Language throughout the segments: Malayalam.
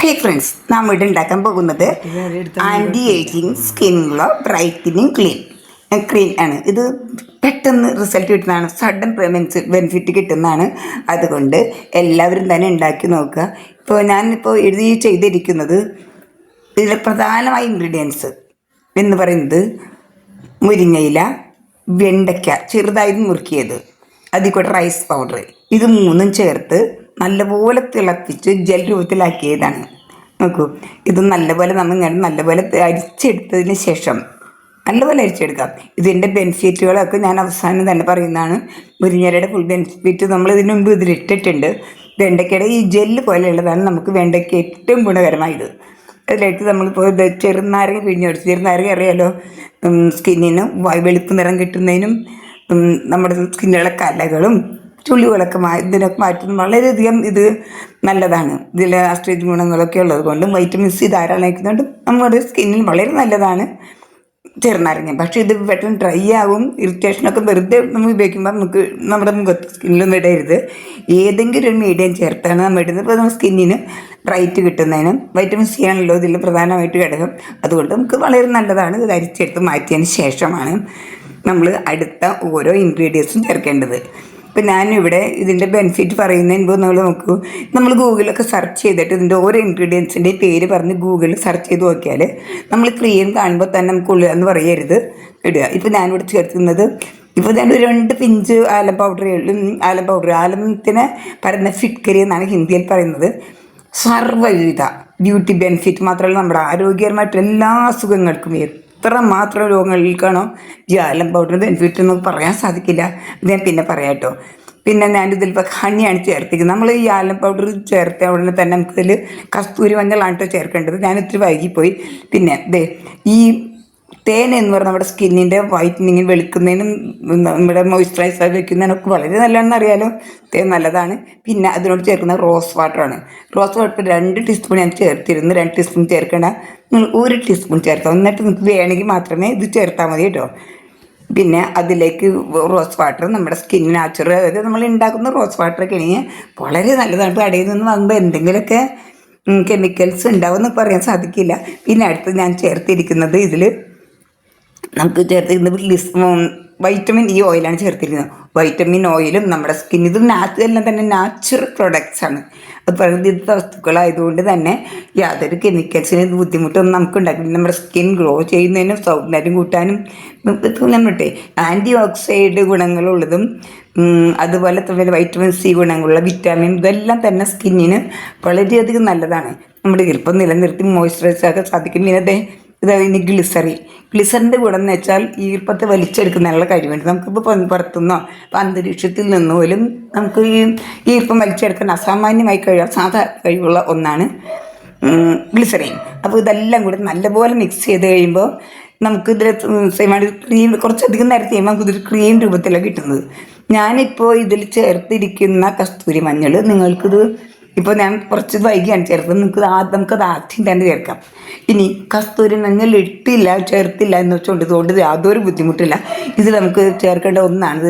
ഹേ ഫ്രണ്ട്സ് നാം ഇവിടെ ഉണ്ടാക്കാൻ പോകുന്നത് ആന്റി ഏജിങ് സ്കിന്നുള്ള ബ്രൈറ്റനിങ് ക്ലീൻ ക്രീം ആണ്. ഇത് പെട്ടെന്ന് റിസൾട്ട് കിട്ടുന്നതാണ്. സഡൻ ബെനിഫിറ്റ് കിട്ടുന്നതാണ്. അതുകൊണ്ട് എല്ലാവരും തന്നെ ഉണ്ടാക്കി നോക്കുക. ഇപ്പോൾ ഞാനിപ്പോൾ എഴുതി ചെയ്തിരിക്കുന്നത് ഇതിലെ പ്രധാനമായ ഇൻഗ്രീഡിയൻസ് എന്ന് പറയുന്നത് മുരിങ്ങയില വെണ്ടയ്ക്ക ചെറുതായി മുറുക്കിയത്. അതിൽ കൂടെ റൈസ് പൗഡർ ഇത് മൂന്നും ചേർത്ത് നല്ലപോലെ തിളപ്പിച്ച് ജൽ രൂപത്തിലാക്കിയതാണ്. നോക്കൂ ഇത് നല്ലപോലെ നമ്മൾ ഇങ്ങനെ നല്ലപോലെ അരിച്ചെടുത്തതിന് ശേഷം നല്ലപോലെ അരിച്ചെടുക്കാം. ഇതിന്റെ ബെനിഫിറ്റുകളൊക്കെ ഞാൻ അവസാനം തന്നെ പറയുന്നതാണ്. മുരിഞ്ഞരയുടെ ഫുൾ ബെനിഫിറ്റ് നമ്മൾ ഇതിന് മുമ്പ് ഇതിലിട്ടിട്ടുണ്ട് വെണ്ടയ്ക്കയുടെ ഈ ജെല്ല് പോലെയുള്ളതാണ് നമുക്ക് വെണ്ടയ്ക്ക് ഏറ്റവും ഗുണകരമായത്. അതിലേക്ക് നമ്മളിപ്പോൾ ഇത് ചെറുനാരങ്ങ പിഴിഞ്ഞെടുത്ത് ചെറുനാരങ്ങ അറിയാലോ? സ്കിന്നിന് വെളുപ്പ് നിറം കിട്ടുന്നതിനും നമ്മുടെ സ്കിന്നിലുള്ള കലകളും ചുളികളൊക്കെ മാ ഇതിനൊക്കെ മാറ്റുന്നത് വളരെയധികം ഇത് നല്ലതാണ്. ഇതിൽ ആസ്ട്രേറ്റ് ഗുണങ്ങളൊക്കെ ഉള്ളത് കൊണ്ടും വൈറ്റമിൻ സി ധാരാളം അയക്കുന്നുണ്ട് നമ്മുടെ സ്കിന്നിൽ വളരെ നല്ലതാണ് ചെറുനാരങ്ങ. പക്ഷേ ഇത് പെട്ടെന്ന് ഡ്രൈ ആവും ഇറിറ്റേഷനൊക്കെ വെറുതെ നമ്മൾ ഉപയോഗിക്കുമ്പോൾ നമുക്ക് നമ്മുടെ മുഖത്ത് സ്കിന്നിലൊന്നും ഇടരുത് ഏതെങ്കിലും ഒരു മീഡിയം ചേർത്താണ് നമ്മൾ ഇടുന്നത്. ഇപ്പോൾ നമ്മുടെ സ്കിന്നിന് ബ്രൈറ്റ് കിട്ടുന്നതിനും വൈറ്റമിൻ സി ആണല്ലോ ഇതിൽ പ്രധാനമായിട്ട് ഘടകം. അതുകൊണ്ട് നമുക്ക് വളരെ നല്ലതാണ് ഇത് അരിച്ചെടുത്ത് മാറ്റിയതിന് ശേഷമാണ് നമ്മൾ അടുത്ത ഓരോ ഇൻഗ്രീഡിയൻസും ചേർക്കേണ്ടത്. ഇപ്പം ഞാനിവിടെ ഇതിന്റെ ബെനിഫിറ്റ് പറയുന്നതിന് മുമ്പ് നിങ്ങൾ നോക്കൂ. നമ്മൾ ഗൂഗിളൊക്കെ സെർച്ച് ചെയ്തിട്ട് ഇതിന്റെ ഓരോ ഇൻഗ്രീഡിയൻസിന്റെ പേര് പറഞ്ഞ് ഗൂഗിളിൽ സെർച്ച് ചെയ്ത് നോക്കിയാൽ നമ്മൾ ക്രീം കാണുമ്പോൾ തന്നെ നമുക്ക് ഉള്ളിൽ എന്ന് പറയരുത്. ഇടുക. ഇപ്പം ഞാനിവിടെ ചേർക്കുന്നത് ഇപ്പോൾ ഞാൻ രണ്ട് pinch alum powder alum powder ആലത്തിന് പറയുന്ന ഫിറ്റ്കരി എന്നാണ് ഹിന്ദിയിൽ പറയുന്നത്. സർവവിധ ബ്യൂട്ടി ബെനിഫിറ്റ് മാത്രമല്ല നമ്മുടെ ആരോഗ്യപരമായിട്ടുള്ള എല്ലാ അസുഖങ്ങൾക്കും എത്ര മാത്രം രോഗങ്ങൾക്കാണോ ആലം പൗഡർ ബെനിഫിറ്റ് എന്ന് പറയാൻ സാധിക്കില്ല. ഞാൻ പിന്നെ പറയാം കേട്ടോ. പിന്നെ ഞാനിതിൽ ഇപ്പോൾ ഹണിയാണ് ചേർത്തിരിക്കുന്നത്. നമ്മൾ ഈ ആലം പൗഡർ ചേർത്ത ഉടനെ തന്നെ നമുക്കിതിൽ കസ്തൂരി മഞ്ഞളാണ് കേട്ടോ ചേർക്കേണ്ടത്. ഞാൻ ഇത്തിരി വൈകിപ്പോയി. പിന്നെ ദേ ഈ തേൻ എന്ന് പറഞ്ഞാൽ നമ്മുടെ സ്കിന്നിന്റെ വൈറ്റനിങ് വെളുക്കുന്നതിനും നമ്മുടെ മോയ്സ്ചറൈസർ വെക്കുന്നതിനൊക്കെ വളരെ നല്ലതാണെന്ന് അറിയാലോ. തേൻ നല്ലതാണ്. പിന്നെ അതിനോട് ചേർക്കുന്ന റോസ് വാട്ടറാണ് റോസ് വാട്ടർ രണ്ട് ടീസ്പൂൺ ഞാൻ ചേർത്തിരുന്നു. രണ്ട് ടീസ്പൂൺ ചേർക്കേണ്ട. നിങ്ങൾ ഒരു ടീസ്പൂൺ ചേർക്കാം എന്നിട്ട് നിങ്ങൾക്ക് വേണമെങ്കിൽ മാത്രമേ ഇത് ചേർത്താൽ മതി കേട്ടോ. പിന്നെ അതിലേക്ക് റോസ് വാട്ടർ നമ്മുടെ സ്കിൻ നാച്ചുറൽ അതായത് നമ്മൾ ഉണ്ടാക്കുന്ന റോസ് വാട്ടറൊക്കെ ആണെങ്കിൽ വളരെ നല്ലതാണ്. കടയിൽ നിന്ന് വാങ്ങുമ്പോൾ എന്തെങ്കിലുമൊക്കെ കെമിക്കൽസ് ഉണ്ടാവുമെന്ന് പറയാൻ സാധിക്കില്ല. പിന്നെ അടുത്ത് ഞാൻ ചേർത്തിരിക്കുന്നത് ഇതിൽ നമുക്ക് ചേർത്തിരിക്കുന്നത് ലിസ് വൈറ്റമിൻ ഇ ഓയിലാണ് ചേർത്തിരിക്കുന്നത്. വൈറ്റമിൻ ഓയിലും നമ്മുടെ സ്കിൻ ഇത് നാച്ചുറൽ തന്നെ നാച്ചുറൽ പ്രൊഡക്ട്സ് ആണ്. അത് പ്രകൃതിദത്ത വസ്തുക്കളായതുകൊണ്ട് തന്നെ യാതൊരു കെമിക്കൽസിന് ബുദ്ധിമുട്ടൊന്നും നമുക്ക് ഉണ്ടാക്കില്ല. നമ്മുടെ സ്കിൻ ഗ്ലോ ചെയ്യുന്നതിനും സൗന്ദര്യം കൂട്ടാനും നമ്മുടെ ആന്റി ഓക്സൈഡ് ഗുണങ്ങളുള്ളതും അതുപോലെ തന്നെ വൈറ്റമിൻ സി ഗുണങ്ങളുള്ള വിറ്റാമിൻ ഇതെല്ലാം തന്നെ സ്കിന്നിന് വളരെയധികം നല്ലതാണ്. നമ്മുടെ ഈർപ്പം നിലനിർത്തി മോയ്സ്ചറൈസ് ആക്കാൻ സാധിക്കും. പിന്നെ ദേ ഇത് ഇനി ഗ്ലിസറി. ഗ്ലിസറിന്റെ ഗുണം എന്ന് വെച്ചാൽ ഈർപ്പത്തെ വലിച്ചെടുക്കുന്നതിനുള്ള കഴിവുണ്ട്. നമുക്കിപ്പോൾ പുറത്തുനിന്നോ ഇപ്പോൾ അന്തരീക്ഷത്തിൽ നിന്ന് പോലും നമുക്ക് ഈ ഈർപ്പം വലിച്ചെടുക്കാൻ അസാമാന്യമായി കഴിയാൻ സാധാരണ കഴിവുള്ള ഒന്നാണ് ഗ്ലിസറിൻ അപ്പോൾ ഇതെല്ലാം കൂടി നല്ലപോലെ മിക്സ് ചെയ്ത് കഴിയുമ്പോൾ നമുക്ക് ഇതിൽ സെയിമാണ് ക്രീം കുറച്ചധികം നേരത്തെ ചെയ്യുമ്പോൾ നമുക്ക് ഇതൊരു ക്രീം രൂപത്തിലാണ് കിട്ടുന്നത്. ഞാനിപ്പോൾ ഇതിൽ ചേർത്തിരിക്കുന്ന കസ്തൂരി മഞ്ഞൾ നിങ്ങൾക്കിത് ഇപ്പോൾ ഞാൻ കുറച്ച് വൈകിയാണ് ചേർത്തത്. ആദ്യം നമുക്കത് ആദ്യം തന്നെ ചേർക്കാം. ഇനി കസ്തൂരി മഞ്ഞൾ ഇട്ടില്ല ചേർത്തില്ല എന്ന് വെച്ചുകൊണ്ട് ഇതുകൊണ്ട് യാതൊരു ബുദ്ധിമുട്ടില്ല. ഇത് നമുക്ക് ചേർക്കേണ്ട ഒന്നാണ്.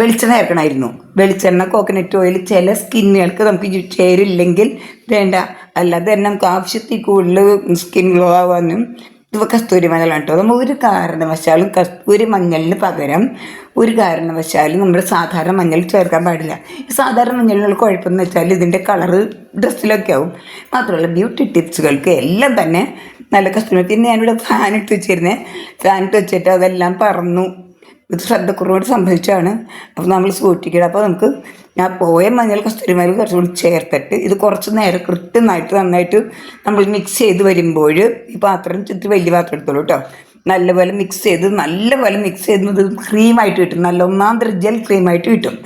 വെളിച്ചെണ്ണ ചേർക്കണമായിരുന്നു. വെളിച്ചെണ്ണ കോക്കനട്ട് ഓയിൽ ചില സ്കിന്നുകൾക്ക് നമുക്ക് ചേരില്ലെങ്കിൽ വേണ്ട. അല്ലാതെ തന്നെ നമുക്ക് ആവശ്യത്തിൽ കൂടുതൽ സ്കിൻ ഗ്ലോ ആവാനും ഇത് കസ്തൂരി മഞ്ഞളാണ് കേട്ടോ. നമ്മൾ ഒരു കാരണവശാലും കസ്തൂരി മഞ്ഞളിന് പകരം ഒരു കാരണവശാലും നമ്മൾ സാധാരണ മഞ്ഞൾ ചേർക്കാൻ പാടില്ല. സാധാരണ മഞ്ഞളിനുള്ള കുഴപ്പമെന്ന് വെച്ചാൽ ഇതിന്റെ കളറ് ഡ്രസ്സിലൊക്കെ ആവും. മാത്രമല്ല ബ്യൂട്ടി ടിപ്സുകൾക്ക് എല്ലാം തന്നെ നല്ല കസ്തൂരി പിന്നെ ഞാനിവിടെ ഫാൻ ഇട്ട് വെച്ചിരുന്നേ. ഫാൻ ഇട്ട് വെച്ചിട്ട് അതെല്ലാം പറന്നു. ഇത് ശ്രദ്ധക്കുറവോട് സംഭവിച്ചാണ് അപ്പോൾ നമ്മൾ സൂക്ഷിക്കണം. അപ്പോൾ നമുക്ക് ഞാൻ പോയ മഞ്ഞൾ കസ്തൂരിമരുന്ന് കുറച്ചുകൂടി ചേർത്തിട്ട് ഇത് കുറച്ച് നേരം കൃത്യമായിട്ട് നന്നായിട്ട് നമ്മൾ മിക്സ് ചെയ്ത് വരുമ്പോൾ ഈ പാത്രം ഇത്തിരി വലിയ പാത്രം എടുത്തോളൂ കേട്ടോ നല്ലപോലെ മിക്സ് ചെയ്ത് നല്ലപോലെ മിക്സ് ചെയ്ത് ഇത് ക്രീമായിട്ട് കിട്ടും. നല്ല ഒന്നാം ജെൽ ക്രീമായിട്ട് കിട്ടും.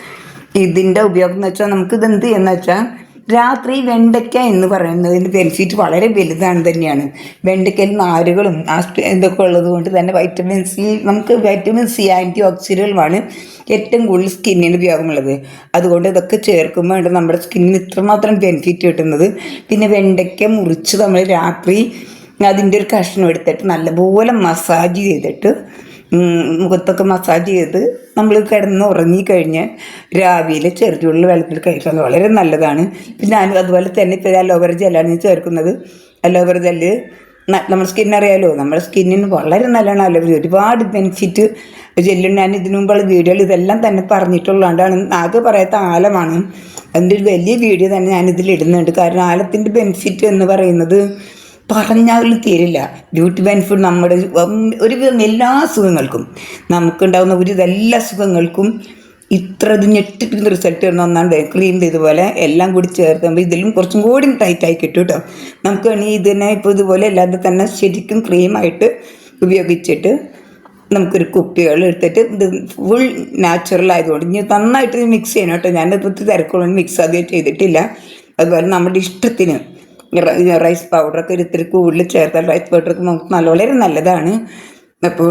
ഇതിന്റെ ഉപയോഗം എന്ന് വെച്ചാൽ നമുക്ക് ഇത് എന്ത് ചെയ്യുന്ന വെച്ചാൽ രാത്രി വെണ്ടയ്ക്ക എന്ന് പറയുന്നതിന്റെ ബെനിഫിറ്റ് വളരെ വലുതാണ് തന്നെയാണ്. വെണ്ടയ്ക്കയിൽ നാരുകളും ആ ഇതൊക്കെ ഉള്ളത് കൊണ്ട് തന്നെ വൈറ്റമിൻ സി നമുക്ക് വൈറ്റമിൻ സി ആന്റി ഓക്സിഡുകളുമാണ് ഏറ്റവും കൂടുതൽ സ്കിന്നിന് ഉപയോഗമുള്ളത്. അതുകൊണ്ട് ഇതൊക്കെ ചേർക്കുമ്പോൾ നമ്മുടെ സ്കിന്നിന് ഇത്രമാത്രം ബെനിഫിറ്റ് കിട്ടുന്നത്. പിന്നെ വെണ്ടയ്ക്ക മുറിച്ച് നമ്മൾ രാത്രി അതിന്റെ ഒരു കഷ്ണം എടുത്തിട്ട് നല്ലപോലെ മസാജ് ചെയ്തിട്ട് മുഖത്തൊക്കെ മസാജ് ചെയ്ത് നമ്മൾ കിടന്ന് ഉറങ്ങിക്കഴിഞ്ഞ് രാവിലെ ചെറുചൂടുള്ള വെള്ളത്തിൽ കഴിക്കുന്നത് വളരെ നല്ലതാണ്. പിന്നെ ഞാൻ അതുപോലെ തന്നെ ഇപ്പോൾ അലോവേറ ജെല്ലാണ് ചേർക്കുന്നത്. അലോവേറ ജെല്ല് നമ്മുടെ സ്കിൻ അറിയാലോ? നമ്മുടെ സ്കിന്നിന് വളരെ നല്ലതാണ് അലോവേറ ഒരുപാട് ബെനിഫിറ്റ് ജെല്ലുണ്ട് ഞാൻ ഇതിനു മുമ്പുള്ള വീഡിയോയിൽ ഇതെല്ലാം തന്നെ പറഞ്ഞിട്ടുള്ളതുകൊണ്ടാണ് ആകെ പറയാത്ത ആലമാണ്. അതിന്റെ ഒരു വലിയ വീഡിയോ തന്നെ ഞാൻ ഇതിൽ ഇടുന്നുണ്ട്. കാരണം ആലത്തിന്റെ ബെനിഫിറ്റ് എന്ന് പറയുന്നത് പറഞ്ഞാൽ തീരില്ല. ബ്യൂട്ടി ബെനിഫിറ്റ് നമ്മുടെ ഒരു ഒരുവിധം എല്ലാ അസുഖങ്ങൾക്കും നമുക്കുണ്ടാകുന്ന ഒരുവിധ എല്ലാ അസുഖങ്ങൾക്കും ഇത്ര ഇത് ഞെട്ടിപ്പിക്കുന്ന റിസൾട്ട് വരുന്ന ഒന്നാണ് ക്രീം ഇതുപോലെ എല്ലാം കൂടി ചേർത്തുമ്പോൾ ഇതിലും കുറച്ചും കൂടി ടൈറ്റായി കിട്ടും കേട്ടോ നമുക്ക് വേണമെങ്കിൽ ഇതിനെ ഇപ്പോൾ ഇതുപോലെ അല്ലാതെ തന്നെ ശരിക്കും ക്രീമായിട്ട് ഉപയോഗിച്ചിട്ട് നമുക്കൊരു കുപ്പികൾ എടുത്തിട്ട് ഇത് ഫുൾ നാച്ചുറൽ ആയതുകൊണ്ട് ഇനി നന്നായിട്ട് മിക്സ് ചെയ്യണം കേട്ടോ ഞാനിപ്പോൾ തിരക്കുള്ള മിക്സ് അധികം ചെയ്തിട്ടില്ല. അതുപോലെ നമ്മുടെ ഇഷ്ടത്തിന് റൈസ് പൗഡറൊക്കെ ഒരു ഇത്തിരി കൂടുതൽ ചേർത്താൽ റൈസ് പൗഡറൊക്കെ നമുക്ക് നല്ല വളരെ നല്ലതാണ്. അപ്പോൾ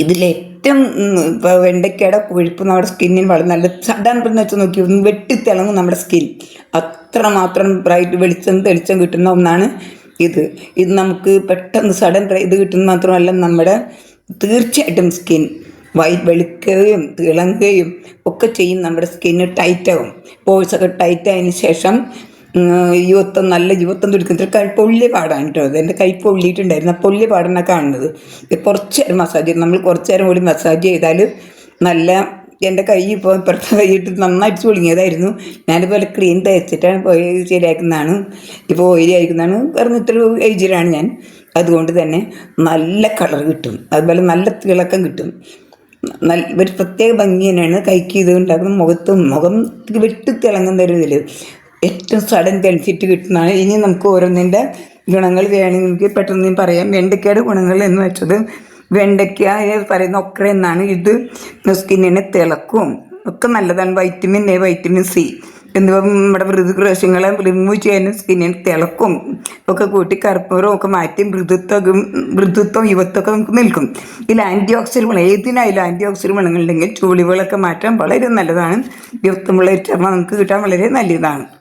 ഇതിലേറ്റവും ഇപ്പോൾ വെണ്ടയ്ക്കയുടെ കൊഴുപ്പ് നമ്മുടെ സ്കിന്നിന് വളരെ നല്ല സാധാരണ വെച്ച് നോക്കി വെട്ടിത്തിളങ്ങും നമ്മുടെ സ്കിൻ അത്രമാത്രം ബ്രൈറ്റ് വെളിച്ചം തെളിച്ചം കിട്ടുന്ന ഒന്നാണ് ഇത്. ഇത് നമുക്ക് പെട്ടെന്ന് സഡൻ ഇത് കിട്ടുന്ന മാത്രമല്ല നമ്മുടെ തീർച്ചയായിട്ടും സ്കിൻ വൈ വെളുക്കുകയും തിളങ്ങുകയും ഒക്കെ ചെയ്യും നമ്മുടെ സ്കിന്ന് ടൈറ്റാവും പോഴ്സൊക്കെ ടൈറ്റായതിന് ശേഷം യുവത്വം നല്ല യുവത്വം തുടിക്കുന്ന പൊള്ളി പാടാണ് കേട്ടോ. എന്റെ കൈ പൊള്ളിയിട്ടുണ്ടായിരുന്നു. ആ പൊള്ളി പാടാണ് കാണുന്നത്. കുറച്ച് നേരം മസാജ് ചെയ്ത് നമ്മൾ കുറച്ച് നേരം കൂടി മസാജ് ചെയ്താൽ നല്ല എന്റെ കൈ ഇപ്പോൾ ഇപ്പുറത്തെ കൈയിട്ട് നന്നായിട്ട് ചുളുങ്ങിയതായിരുന്നു ഞാനിതുപോലെ ക്രീം തേച്ചിട്ടാണ് പോയി ശരിയാക്കുന്നതാണ്. ഇപ്പോൾ ഓയിലി ആയിരിക്കുന്നതാണ്. കാരണം ഇത്ര ഏജിലാണ് ഞാൻ. അതുകൊണ്ട് തന്നെ നല്ല കളർ കിട്ടും. അതുപോലെ നല്ല തിളക്കം കിട്ടും. നല്ല ഒരു പ്രത്യേക ഭംഗി തന്നെയാണ് കൈക്ക് ഇത് ഉണ്ടാക്കുന്ന മുഖത്തും മുഖം വെട്ടി തിളങ്ങുന്ന ഒരു ഇതിൽ ഏറ്റവും സഡൻ ബെനിഫിറ്റ് കിട്ടുന്നതാണ്. ഇനി നമുക്ക് ഓരോന്നിന്റെ ഗുണങ്ങൾ വേണമെങ്കിൽ പെട്ടെന്ന് പറയാം. വെണ്ടയ്ക്കയുടെ ഗുണങ്ങൾ എന്ന് വെച്ചത് വെണ്ടയ്ക്ക പറയുന്ന ഒക്ര എന്നാണ്. ഇത് സ്കിന്നിനെ തിളക്കും. ഒക്കെ നല്ലതാണ്. വൈറ്റമിൻ എ വൈറ്റമിൻ സി എന്നിവ നമ്മുടെ മൃദുഗ്രശങ്ങളെ റിമൂവ് ചെയ്യാനും സ്കിന്നിന് തിളക്കും. ഒക്കെ കൂട്ടി കറുപ്പുറം ഒക്കെ മാറ്റി മൃദുത്വം മൃദുത്വം യുവത്വമൊക്കെ നമുക്ക് നിൽക്കും. ഇതിൽ ആന്റി ഓക്സിഡൻ ഗുണം. ഏതിനായാലും ആന്റി ഓക്സിഡൻ ഗുണങ്ങളുണ്ടെങ്കിൽ ചൂളികളൊക്കെ മാറ്റാൻ വളരെ നല്ലതാണ്. യുവത്വമുള്ള ചർമ്മം നമുക്ക് കിട്ടാൻ വളരെ നല്ലതാണ്.